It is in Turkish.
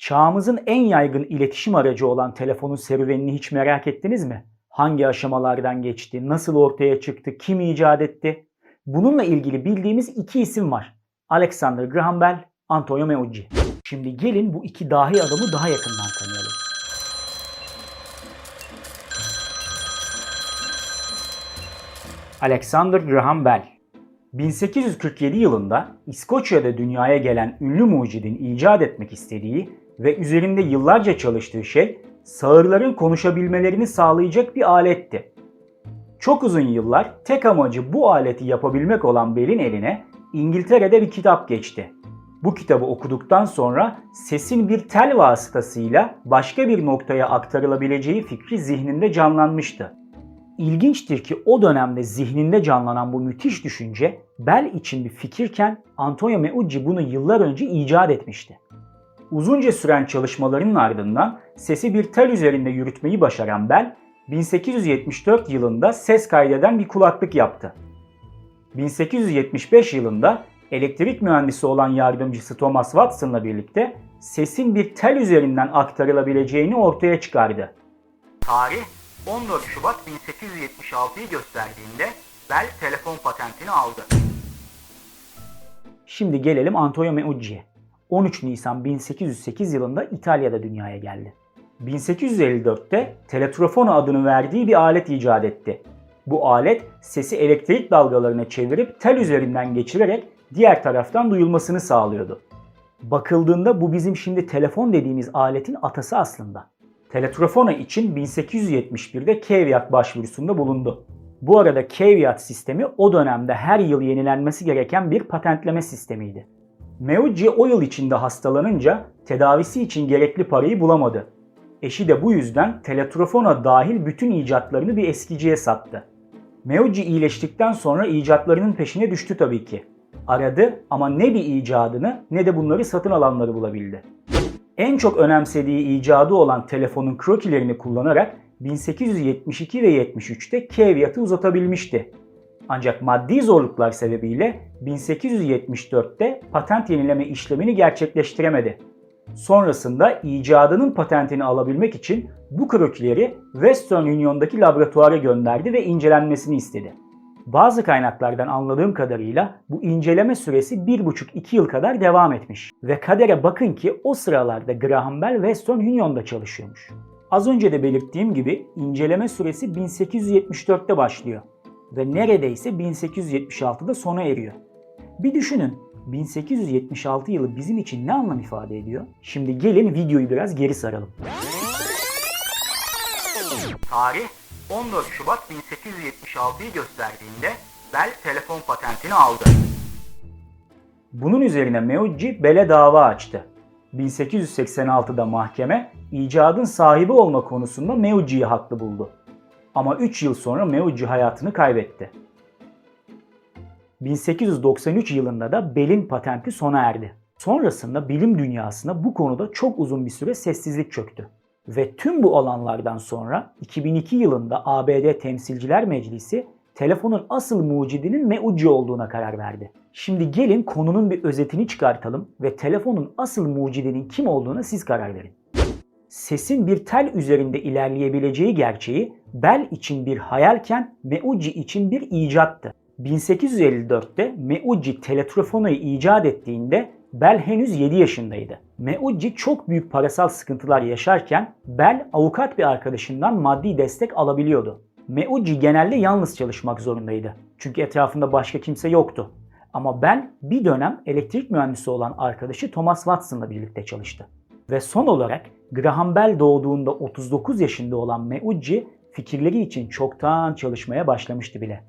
Çağımızın en yaygın iletişim aracı olan telefonun serüvenini hiç merak ettiniz mi? Hangi aşamalardan geçti, nasıl ortaya çıktı, kim icat etti? Bununla ilgili bildiğimiz iki isim var. Alexander Graham Bell, Antonio Meucci. Şimdi gelin bu iki dahi adamı daha yakından tanıyalım. Alexander Graham Bell 1847 yılında İskoçya'da dünyaya gelen ünlü mucidin icat etmek istediği ve üzerinde yıllarca çalıştığı şey sağırların konuşabilmelerini sağlayacak bir aletti. Çok uzun yıllar tek amacı bu aleti yapabilmek olan Bell'in eline İngiltere'de bir kitap geçti. Bu kitabı okuduktan sonra sesin bir tel vasıtasıyla başka bir noktaya aktarılabileceği fikri zihninde canlanmıştı. İlginçtir ki o dönemde zihninde canlanan bu müthiş düşünce Bell için bir fikirken Antonio Meucci bunu yıllar önce icat etmişti. Uzunca süren çalışmalarının ardından sesi bir tel üzerinde yürütmeyi başaran Bell, 1874 yılında ses kaydeden bir kulaklık yaptı. 1875 yılında elektrik mühendisi olan yardımcısı Thomas Watson'la birlikte sesin bir tel üzerinden aktarılabileceğini ortaya çıkardı. Tarih 14 Şubat 1876'yı gösterdiğinde Bell telefon patentini aldı. Şimdi gelelim Antonio Meucci'ye. 13 Nisan 1808 yılında İtalya'da dünyaya geldi. 1854'te teletrofono adını verdiği bir alet icat etti. Bu alet sesi elektrik dalgalarına çevirip tel üzerinden geçirerek diğer taraftan duyulmasını sağlıyordu. Bakıldığında bu bizim şimdi telefon dediğimiz aletin atası aslında. Teletrofona için 1871'de Caveat başvurusunda bulundu. Bu arada Caveat sistemi o dönemde her yıl yenilenmesi gereken bir patentleme sistemiydi. Meucci o yıl içinde hastalanınca tedavisi için gerekli parayı bulamadı. Eşi de bu yüzden teletrofona dahil bütün icatlarını bir eskiciye sattı. Meucci iyileştikten sonra icatlarının peşine düştü tabii ki. Aradı ama ne bir icadını ne de bunları satın alanları bulabildi. En çok önemsediği icadı olan telefonun krokilerini kullanarak 1872 ve 73'te Caveat'ı uzatabilmişti. Ancak maddi zorluklar sebebiyle 1874'te patent yenileme işlemini gerçekleştiremedi. Sonrasında icadının patentini alabilmek için bu krokileri Western Union'daki laboratuvara gönderdi ve incelenmesini istedi. Bazı kaynaklardan anladığım kadarıyla bu inceleme süresi 1,5-2 yıl kadar devam etmiş. Ve kadere bakın ki o sıralarda Graham Bell Western Union'da çalışıyormuş. Az önce de belirttiğim gibi inceleme süresi 1874'te başlıyor ve neredeyse 1876'da sona eriyor. Bir düşünün 1876 yılı bizim için ne anlam ifade ediyor? Şimdi gelin videoyu biraz geri saralım. Tarih 14 Şubat 1876'yı gösterdiğinde Bell telefon patentini aldı. Bunun üzerine Meucci Bell'e dava açtı. 1886'da mahkeme icadın sahibi olma konusunda Meucci'yi haklı buldu. Ama 3 yıl sonra Meucci hayatını kaybetti. 1893 yılında da Bell'in patenti sona erdi. Sonrasında bilim dünyasına bu konuda çok uzun bir süre sessizlik çöktü. Ve tüm bu alanlardan sonra 2002 yılında ABD Temsilciler Meclisi telefonun asıl mucidinin Meucci olduğuna karar verdi. Şimdi gelin konunun bir özetini çıkartalım ve telefonun asıl mucidinin kim olduğuna siz karar verin. Sesin bir tel üzerinde ilerleyebileceği gerçeği Bell için bir hayalken Meucci için bir icattı. 1854'te Meucci teletrofonoyu icat ettiğinde Bell henüz 7 yaşındaydı. Meucci çok büyük parasal sıkıntılar yaşarken Bell avukat bir arkadaşından maddi destek alabiliyordu. Meucci genelde yalnız çalışmak zorundaydı. Çünkü etrafında başka kimse yoktu. Ama Bell bir dönem elektrik mühendisi olan arkadaşı Thomas Watson'la birlikte çalıştı. Ve son olarak Graham Bell doğduğunda 39 yaşında olan Meucci fikirleri için çoktan çalışmaya başlamıştı bile.